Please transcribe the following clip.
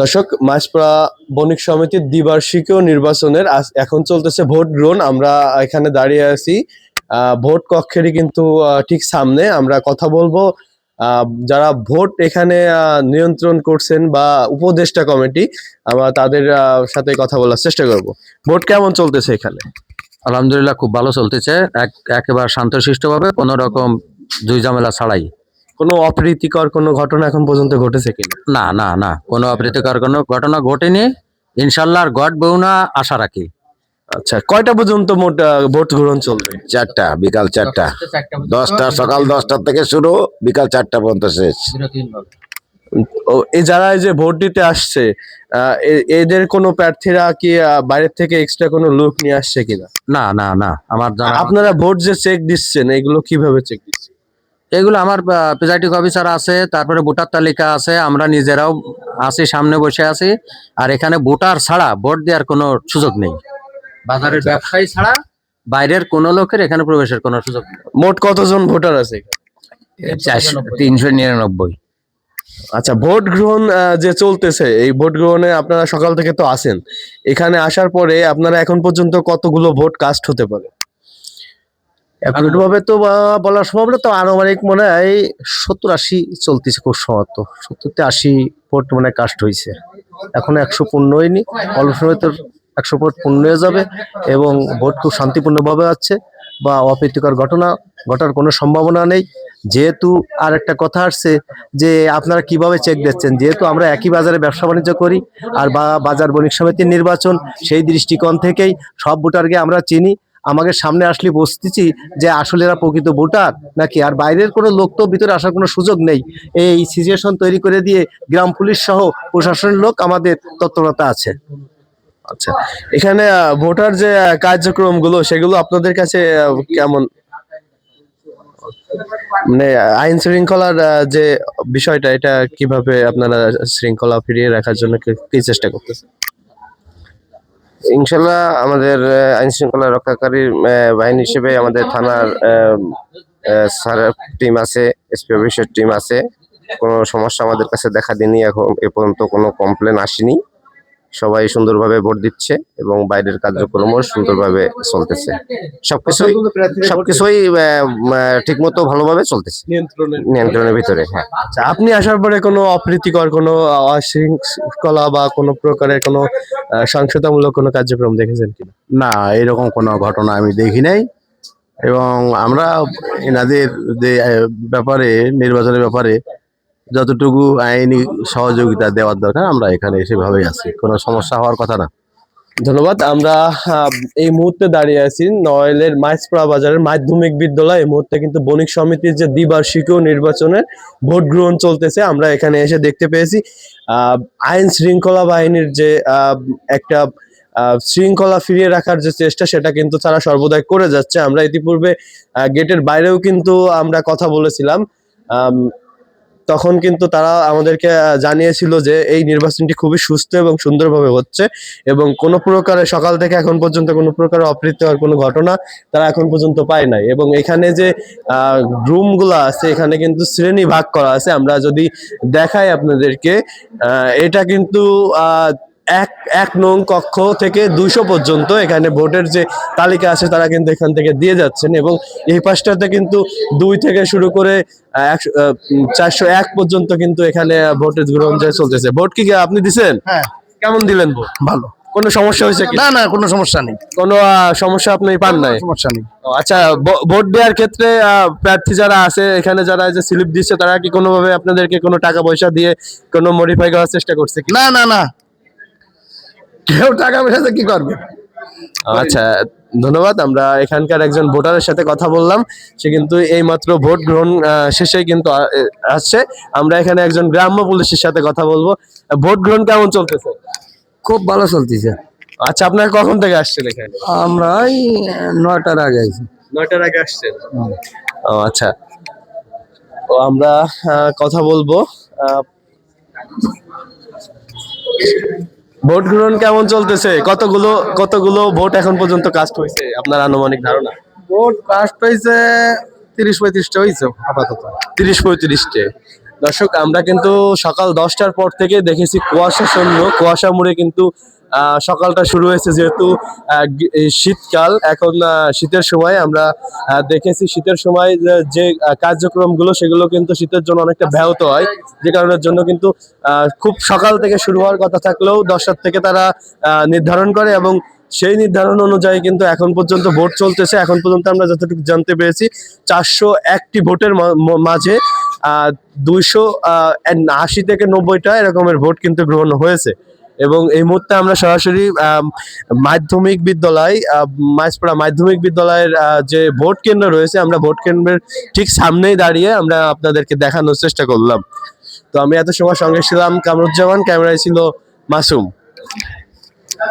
দর্শক মাসপাড়া বণিক সমিতির দ্বিবার্ষিকীয় নির্বাচনের এখন চলতেছে ভোট গ্রহণ। আমরা এখানে দাঁড়িয়ে আছি। ভোট কক্ষেরই কিন্তু ঠিক সামনে আমরা কথা বলব। যারা ভোট এখানে নিয়ন্ত্রণ করছেন বা উপদেষ্টা কমিটি, আমরা তাদের সাথে কথা বলার চেষ্টা করব। ভোট কেমন চলতেছে এখানে? আলহামদুলিল্লাহ, খুব ভালো চলতেছে। এক, একেবারে শান্তশিষ্টভাবে, কোনো রকম দুই ঝামেলা ছাড়াই। কোনো অপ্রীতিকর কোনো ঘটনা এখন পর্যন্ত ঘটেছে কিনা? না না না। কোনো অপ্রীতিকর কোনো ঘটনা ঘটেনি। ইনশাল্লাহ গড বউ না আশা রাখি। আচ্ছা কয়টা পর্যন্ত মোট ভোট গ্রহণ চলবে? চারটা বিকাল চারটা। দশটা সকাল দশটা থেকে শুরু বিকাল চারটা পর্যন্ত শেষ। এই যারা এই যে ভোট দিতে আসছে এদের কোনো প্রার্থীরা কি বাইরের থেকে এক্সট্রা কোনো লোক নিয়ে আসছে কিনা? না না না। আমার আপনারা ভোট যে চেক দিচ্ছেন এগুলো কীভাবে চেক দিচ্ছেন? এগুলো আমার প্রেজাইডিং অফিসার আছে তারপরে ভোটার তালিকা আছে আমরা নিজেরাও আছি সামনে বসে আছি আর এখানে ভোটার ছাড়া ভোট দেওয়ার কোনো সুযোগ নেই। বাজারের ব্যবসায়ী ছাড়া বাইরের কোনো লোকের এখানে প্রবেশের কোনো সুযোগ নেই। মোট কতজন ভোটার আছে? তিনশো নিরানব্বই। আচ্ছা ভোট গ্রহণ যে চলতেছে এই ভোট গ্রহণে আপনারা সকাল থেকে তো আসেন এখানে আসার পরে আপনারা এখন পর্যন্ত কতগুলো ভোট কাস্ট হতে পারে? ভাবে তো বলা সম্ভব না, তো আনুমানিক মনে হয় সত্তর আশি চলতেছে খুব সম্ভবত সত্তর থেকে আশি ভোট মানে কাস্ট হয়েছে এখনও একশো পূর্ণ হয়নি, অল্প সময় তো একশো ভোট পূর্ণ হয়ে যাবে এবং ভোট খুব শান্তিপূর্ণভাবে আছে বা অপ্রীতিকর ঘটনা, ঘটার কোনো সম্ভাবনা নেই। যেহেতু আর একটা কথা আসছে যে আপনারা কীভাবে চেক দিচ্ছেন? যেহেতু আমরা একই বাজারে ব্যবসা বাণিজ্য করি আর বা বাজার বণিক সমিতির নির্বাচন সেই দৃষ্টিকোণ থেকেই সব ভোটারকে আমরা চিনি। আমাকে সামনে আসলে বসতেছি যে আসলে এরা প্রকৃত ভোটার নাকি? আর বাইরের কোনো লোক তো ভিতরে আসার কোনো সুযোগ নেই। এই সিচুয়েশন তৈরি করে দিয়ে গ্রাম পুলিশ সহ প্রশাসনের লোক আমাদের তৎপরতা আছে। আচ্ছা এখানে ভোটার যে কার্যক্রমগুলো, সেগুলো আপনাদের কাছে কেমন? মানে আইন শৃঙ্খলার যে বিষয়টা, এটা কীভাবে আপনারা শৃঙ্খলা ফিরিয়ে রাখার জন্য কি চেষ্টা করতেছেন? ইনশাল্লাহ আমাদের আইন শৃঙ্খলা রক্ষাকারী বাহিনী হিসেবে আমাদের থানার স্যার টিম আছে, এসপি অফিসের টিম আছে। কোনো সমস্যা আমাদের কাছে দেখা দিনি এখন, এ পর্যন্ত কোনো কমপ্লেন আসেনি। সবাই সুন্দরভাবে ভোট দিচ্ছে এবং বাইরের কার্যক্রমও সুন্দরভাবে চলতেছে। সবকিছুই সবকিছুই ঠিক মতো ভালোভাবে চলতেছে। নিয়ন্ত্রণের নিয়ন্ত্রণের ভিতরে। হ্যাঁ। আচ্ছা আপনি আসার পরে কোনো অপ্রীতিকর কোনো অশৃঙ্খলা বা কোনো প্রকারের কোনো আহ, কোনো কার্যক্রম দেখেছেন কিনা? না এরকম কোনো ঘটনা আমি দেখি নাই। এবং আমরা এনাদের যে ব্যাপারে নির্বাচনের ব্যাপারে যতটুকু আইনি সহযোগিতা দেওয়ার দরকার, আমরা এখানে সেভাবেই আছি। কোনো সমস্যা হওয়ার কথা না। ধন্যবাদ। আমরা এই মুহূর্তে দাঁড়িয়ে আছি নয়েলের মাইসপাড়া বাজারের মাধ্যমিক বিদ্যালয়। এই মুহূর্তে কিন্তু বণিক সমিতির যে দ্বিবার্ষিকীয় নির্বাচনের ভোট গ্রহণ চলতেছে, আমরা এখানে এসে দেখতে পেয়েছি। আইন শৃঙ্খলা বাহিনীর যে একটা শৃঙ্খলা ফিরিয়ে রাখার যে চেষ্টা, সেটা কিন্তু তারা সর্বদাই করে যাচ্ছে। আমরা ইতিপূর্বে গেটের বাইরেও কিন্তু আমরা কথা বলেছিলাম। তখন কিন্তু তারা আমাদেরকে জানিয়েছিল যে এই নির্বাচনটি খুবই সুস্থ এবং সুন্দরভাবে হচ্ছে এবং কোনো প্রকারে সকাল থেকে এখন পর্যন্ত কোনো প্রকার অপ্রীতিকর কোনো ঘটনা তারা এখন পর্যন্ত পায় নাই। এবং এখানে যে রুমগুলো আছে, এখানে কিন্তু শ্রেণি ভাগ করা আছে। আমরা যদি দেখাই আপনাদেরকে এটা কিন্তু এক এক নং কক্ষ থেকে দুইশো পর্যন্ত এখানে ভোটের যে তালিকা আছে তারা কিন্তু এখান থেকে দিয়ে যাচ্ছেন এবং এই পাশটাতে কিন্তু দুই থেকে শুরু করে চারশো এক পর্যন্ত কিন্তু এখানে ভোটের গ্রহণ চলতেছে। ভোট কি আপনি দিছেন? হ্যাঁ। কেমন দিলেন ভোট? ভালো। কোনো সমস্যা হয়েছে না না কোনো সমস্যা নেই। কোনো সমস্যা আপনি পান নাই? সমস্যা নেই। আচ্ছা ভোট দেওয়ার ক্ষেত্রে প্রার্থী যারা আছে এখানে যারা যে স্লিপ দিচ্ছে তারা কি কোনোভাবে আপনাদেরকে কোনো টাকা পয়সা দিয়ে কোনো মডিফাই করার চেষ্টা করছে না না না। কেউ টাকা পয়সা কি করবে? আচ্ছা ধন্যবাদ। আমরা এখানকার একজন ভোটারের সাথে কথা বললাম। সে কিন্তু এই মাত্র ভোট গ্রহণ শেষে কিন্তু আসছে। আমরা এখানে একজন গ্রাম্য পুলিশের সাথে কথা বলব। ভোট গ্রহণ কেমন চলতেছে? খুব ভালো চলতেছে। আচ্ছা আপনারা কখন থেকে আসছেন এখানে? আমরা এই নয়টার আগে আছি নয়টার আগে আসছেন? ও আচ্ছা। তো আমরা কথা বলব। আহ, ভোট গ্রহণ কেমন চলতেছে? কতগুলো কতগুলো ভোট এখন পর্যন্ত কাস্ট হয়েছে? আপনার আনুমানিক ধারণা? ভোট কাস্ট হয়েছে তিরিশ পঁয়ত্রিশটা হয়েছে আপাতত। তিরিশ পঁয়ত্রিশটে। দর্শক আমরা কিন্তু সকাল দশটার পর থেকে দেখেছি কুয়াশা শূন্য কুয়াশা মুড়ে কিন্তু সকালটা শুরু হয়েছে যেহেতু শীতকাল। এখন শীতের সময় আমরা দেখেছি শীতের সময় যে- কার্যক্রমগুলো, সেগুলো কিন্তু শীতের জন্য অনেকটা ব্যাহত হয়। যে কারণের জন্য কিন্তু খুব সকাল থেকে শুরু হওয়ার কথা থাকলেও দশটার থেকে তারা নির্ধারণ করে এবং সেই নির্ধারণ অনুযায়ী কিন্তু এখন পর্যন্ত ভোট চলতেছে। এখন পর্যন্ত আমরা যতটুকু জানতে পেরেছি, চারশো একটি ভোটের মাঝে দুইশো আশি থেকে নব্বইটা এরকমের ভোট কিন্তু গ্রহণ হয়েছে। এবং এই মুহূর্তে আমরা সরাসরি মাধ্যমিক বিদ্যালয় মাইসপাড়া মাধ্যমিক বিদ্যালয়ের যে ভোট কেন্দ্র রয়েছে, আমরা ভোট কেন্দ্রের ঠিক সামনেই দাঁড়িয়ে আমরা আপনাদেরকে দেখানোর চেষ্টা করলাম। তো আমি এত সময় সঙ্গে ছিলাম, কামরুজ্জামান, ক্যামেরায় ছিল মাসুম।